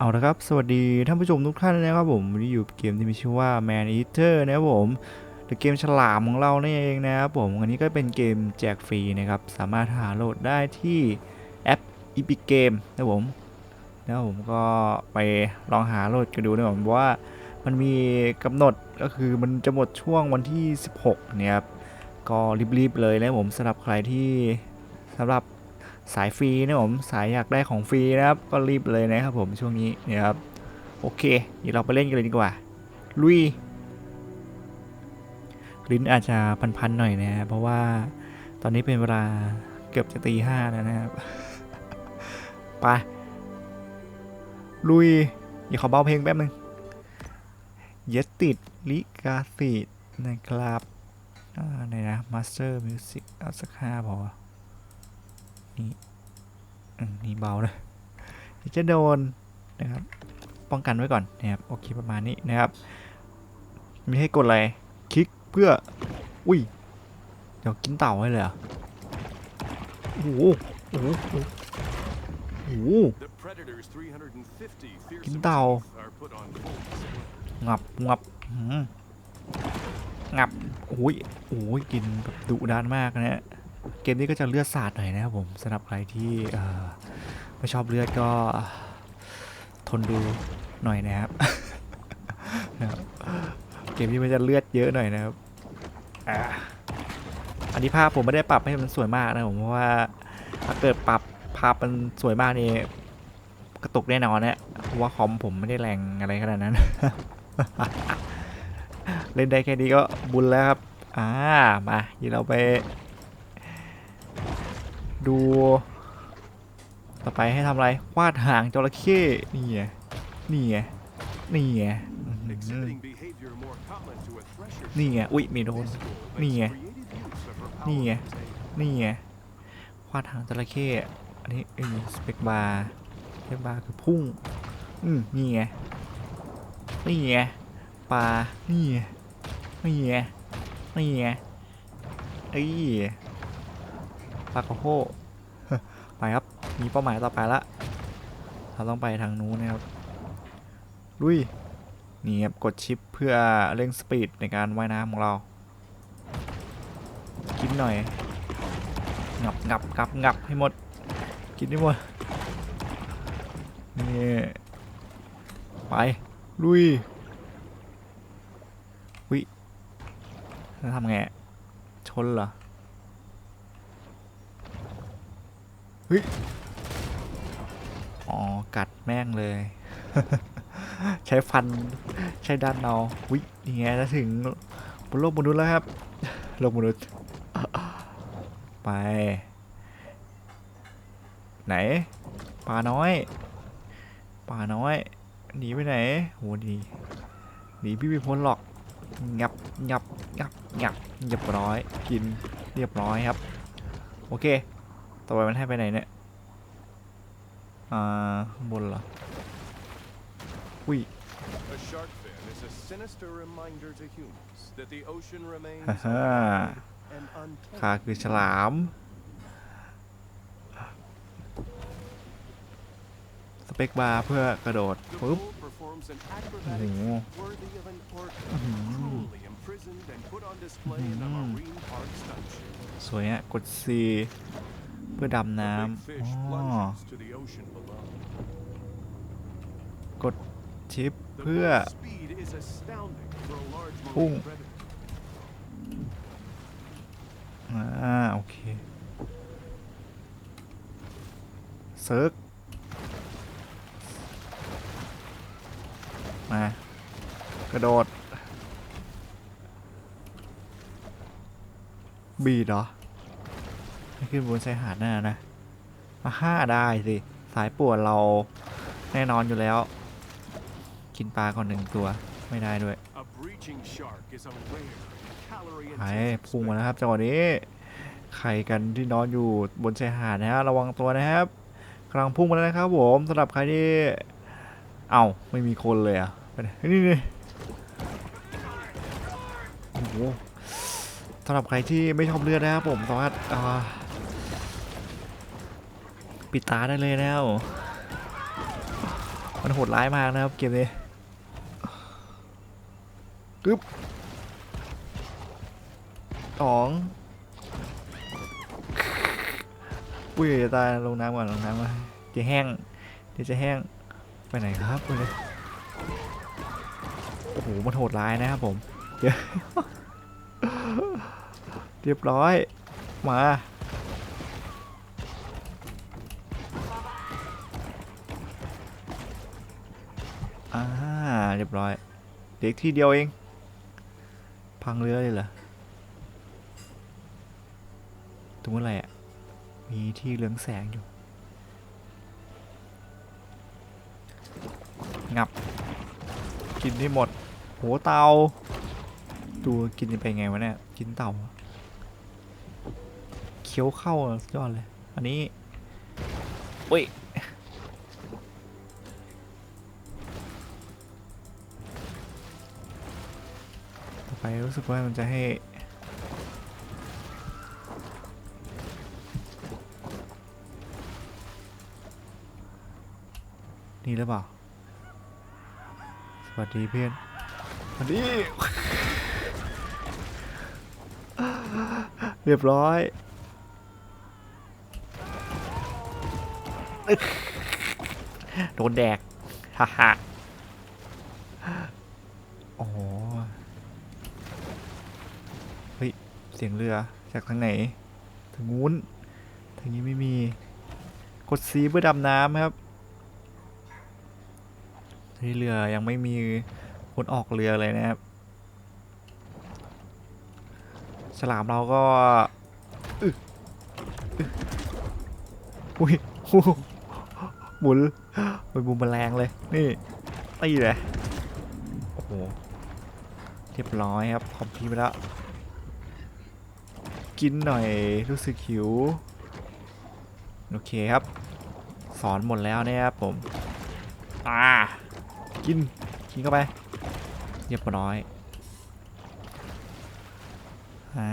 เอาละครับ สวัสดีท่านผู้ชมทุกท่านนะครับผมวันนี้อยู่เกมที่มีชื่อว่า Man Eater นะครับผมหรือเกมฉลามของเรานี่เองนะครับผมอันนี้ก็เป็นเกมแจกฟรีนะครับ สามารถหาโหลดได้ที่แอป Epic Game นะครับผมแล้วผมก็ไปลองหาโหลดกันดูนะครับผมว่ามันมีกำหนดก็คือมันจะหมดช่วงวันที่ 16เนี่ยครับก็รีบๆเลยนะผมสำหรับใครที่สำหรับ สายฟรีนะผมสายอยากได้ของฟรีนะครับก็รีบเลยนะครับผมช่วงนี้นะครับโอเคเดี๋ยวเราไปเล่นกันเลยดีกว่าลุยลิ้นอาจจะพันๆหน่อยนะเพราะว่าตอนนี้เป็นเวลาเกือบจะตีห้าแล้วนะครับไปลุยอย่าขอเบาเพลงแป๊บนึงเยดติดลิกาสิทธิ์นะครับอ่าไหนนะมาสเตอร์มิวสิกเอาสักห้าพอ นี่อืมนี่เบาเลยจะโดนนะครับ ป้องกันไว้ก่อนนะครับโอเคประมาณนี้นะครับ มีให้กดอะไรคลิกเพื่อ อุ้ย เดี๋ยวกินเต่าให้เลยเหรอโอ้โหโอ้โหโอ้โห The Predator's 350 fearsome Kính tàu. teeth are put on full display. งับงับหืมงับโอ้ยโอ้ยกินแบบดุดันมากนะฮะ เกมนี้ก็จะเลือดสาดหน่อยนะครับผมสำหรับใครที่ไม่ชอบเลือดก็ทนดูหน่อยนะครับเกมนี้มันจะเลือดเยอะหน่อยนะครับอันนี้ภาพผมไม่ได้ปรับให้มันสวยมากนะผมเพราะว่าถ้าเกิดปรับภาพมันสวยมากนี่กระตุกแน่นอนนะเพราะว่าคอมผมไม่ได้แรงอะไรขนาดนั้น เล่นได้แค่นี้ก็บุญแล้วครับ อ่า มาเดี๋ยวเราไป ดู ต่อไปให้ทำอะไรวาดหางจระเข้นี่ไงนี่ไงนี่ไงอื้อหือ Exhibiting behavior more common to a thresher นี่ไงอุ๊ยมีโดน school makes Nè. creative use of her นี่ power ไง to save. นี่ไงวาดหางจระเข้อันนี้เอ้ยสเปกบาร์สเปกบาร์คือพุ่งอืมนี่ไงนี่ไงปลานี่ไงนี่ไงนี่ไงเอ้ย ปากระโฮไปครับ มีเป้าหมายต่อไปละเราต้องไปทางนู้นนะครับลุยนี่ครับกดชิปเพื่อเร่งสปีดในการว่ายน้ำของเรากินหน่อยงับงับงับงับให้หมด กินให้หมดนี่ไปลุยวิทำไงชนเหรอ เฮ้ย อ๋อ กัดแม่งเลย ใช้ฟัน ใช้ดันเอาวิยังไงจะถึงบนโลกมนุษย์แล้วครับ โลกมนุษย์ ไป ไหนปลาน้อยปลาน้อย หนีไปไหนโหหนีหนีพี่ไม่พ้นหรอก งับงับงับงับเรียบร้อย กินเรียบร้อยครับ โอเค ต่อไปมันให้ไปไหนเนี่ย อ่าข้างบนเหรอ อุ้ย A shark fin is a sinister reminder to humans that the ocean remains ฮ่าฮ่า and untamed. ข้าคือฉลาม สเปกบาร์เพื่อกระโดด The ปึ๊บ bull performs an โอ้โห acrobatic worthy of an orca, Mhm. cruelly imprisoned and put on display in a Mhm. marine park stunt show. สวยอะกด C เพื่อดำน้ำกดชิปเพื่อพุ่งอ่าโอเคเซิร์กมากระโดด บีดเหรอ ขึ้นบนชายหาดน่านะมาห้าได้สิ สายป่วนเราแน่นอนอยู่แล้ว กินปลาก่อนหนึ่งตัวไม่ได้ด้วย A breaching shark is a rare calorie ไป intensive พุ่งมาแล้วครับจังหวะนี้ใครกันที่นอนอยู่บนชายหาดนะฮะระวังตัวนะครับกำลังพุ่งมาแล้วนะครับผมสำหรับใครที่เอ้าไม่มีคนเลยอะไปไหนนี่นี่โอ้โหสำหรับใครที่ไม่ชอบเลือดนะครับผมสามารถอ่า ปิดตาได้เลยแล้วเอมันโหดร้ายมากนะครับเกมนี้กึ๊บสองอุ้ยจะตายลงน้ำก่อนลงน้ำก่อนจะแห้งเดี๋ยวจะแห้งไปไหนครับไปเลยโอ้โหมันโหดร้ายนะครับผมเดี๋ยวเรียบร้อยมา อ่าเรียบร้อย เด็กที่เดียวเอง พังเรือเลยเหรอตรงอะไรอะ มีที่เรืองแสงอยู่ งับ กินที่หมด โหเตาดูกินจะไปไงวะเนี่ย กินเต่าเคี้ยวเข้า ยอดเลย อันนี้อุ้ย ไปรู้สึกว่ามันจะให้นี่หรือเปล่า สวัสดีเพื่อนสวัสดี เรียบร้อยอึ๊กโดนแดก ฮ่าฮ่าโอ้โห เฮ้ย เสียงเรือจากทางไหนทางนู้นทางนี้ไม่มี กดซีเพื่อดำน้ำครับที่เรือยังไม่มีคนออกเรือเลยนะครับฉลามเราก็อุ้ยหมุนเป็นบุมแมลงเลย นี่ตีเลยโอ้โหเรียบร้อยครับคอมพิวไปแล้ว กินหน่อยรู้สึกหิว โอเคครับ สอนหมดแล้วนี่ยครับผมอ่ากินกินเข้าไปเรียบร้อยอ่า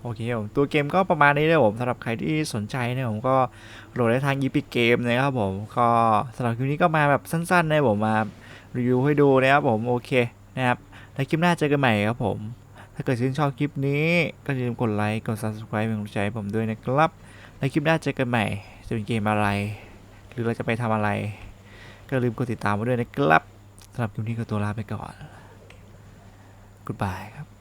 โอเคผมตัวเกมก็ประมาณนี้เลยผมสำหรับใครที่สนใจเนี่ยผมก็โหลดได้ทางยีพิเกมนะครับผมก็สำหรับคลิปนี้ก็มาแบบสั้นๆนะผมมารีวิวให้ดูนะครับผมโอเคนะครับแล้วคลิปหน้าเจอกันใหม่ครับผม ถ้าเกิดชื่นชอบคลิปนี้ ก็อย่าลืมกดไลค์กด subscribe เป็นกำลังใจผมด้วยนะครับ ในคลิปหน้าเจอกันใหม่ จะเป็นเกมอะไร หรือเราจะไปทำอะไร ก็อย่าลืมกดติดตามมาด้วยนะครับสำหรับคลิปนี้ก็ตัวลาไปก่อน Goodbye ครับ